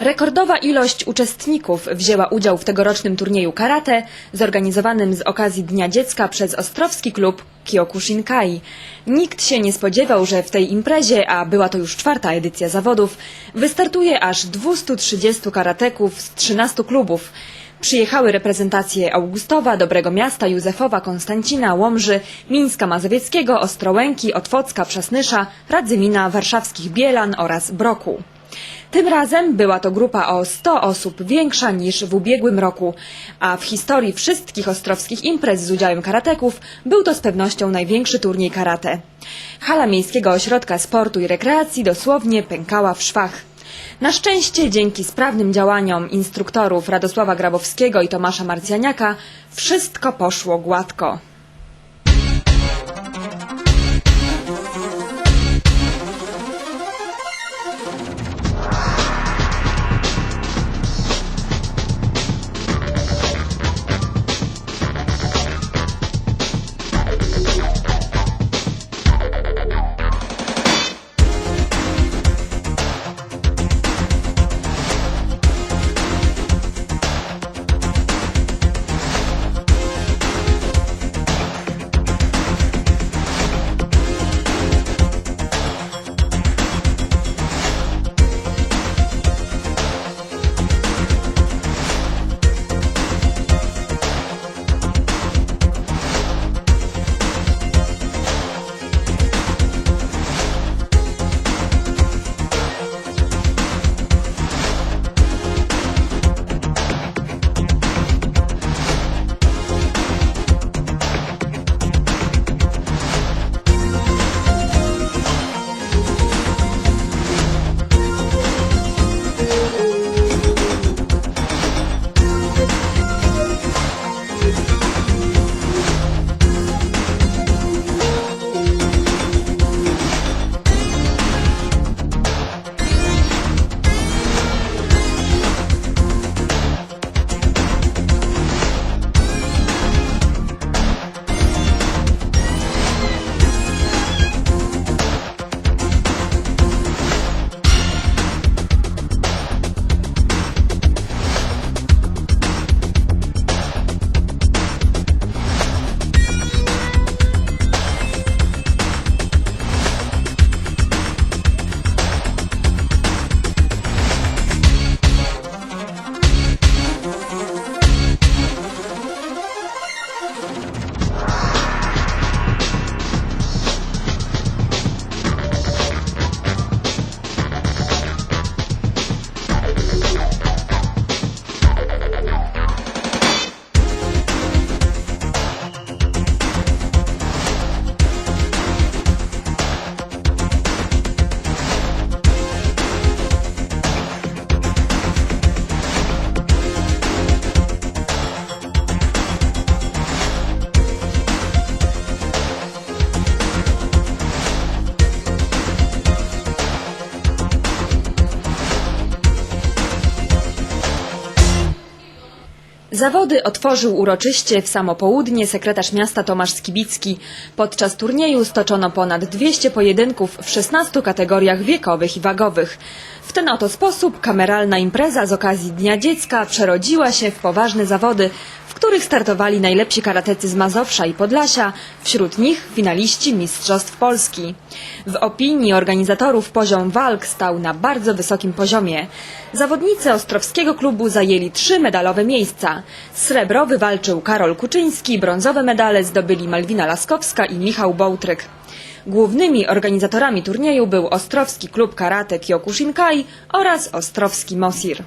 Rekordowa ilość uczestników wzięła udział w tegorocznym turnieju karate zorganizowanym z okazji Dnia Dziecka przez Ostrowski Klub Kyokushinkai. Nikt się nie spodziewał, że w tej imprezie, a była to już czwarta edycja zawodów, wystartuje aż 230 karateków z 13 klubów. Przyjechały reprezentacje Augustowa, Dobrego Miasta, Józefowa, Konstancina, Łomży, Mińska Mazowieckiego, Ostrołęki, Otwocka, Przasnysza, Radzymina, Warszawskich Bielan oraz Broku. Tym razem była to grupa o 100 osób większa niż w ubiegłym roku, a w historii wszystkich ostrowskich imprez z udziałem karateków był to z pewnością największy turniej karate. Hala Miejskiego Ośrodka Sportu i Rekreacji dosłownie pękała w szwach. Na szczęście dzięki sprawnym działaniom instruktorów Radosława Grabowskiego i Tomasza Marcjaniaka wszystko poszło gładko. Zawody otworzył uroczyście w samo południe sekretarz miasta Tomasz Skibicki. Podczas turnieju stoczono ponad 200 pojedynków w 16 kategoriach wiekowych i wagowych. W ten oto sposób kameralna impreza z okazji Dnia Dziecka przerodziła się w poważne zawody, w których startowali najlepsi karatecy z Mazowsza i Podlasia, wśród nich finaliści Mistrzostw Polski. W opinii organizatorów poziom walk stał na bardzo wysokim poziomie. Zawodnicy Ostrowskiego klubu zajęli trzy medalowe miejsca. Srebro wywalczył Karol Kuczyński, brązowe medale zdobyli Malwina Laskowska i Michał Bołtryk. Głównymi organizatorami turnieju był Ostrowski Klub Karate Kyokushinkai oraz Ostrowski Mosir.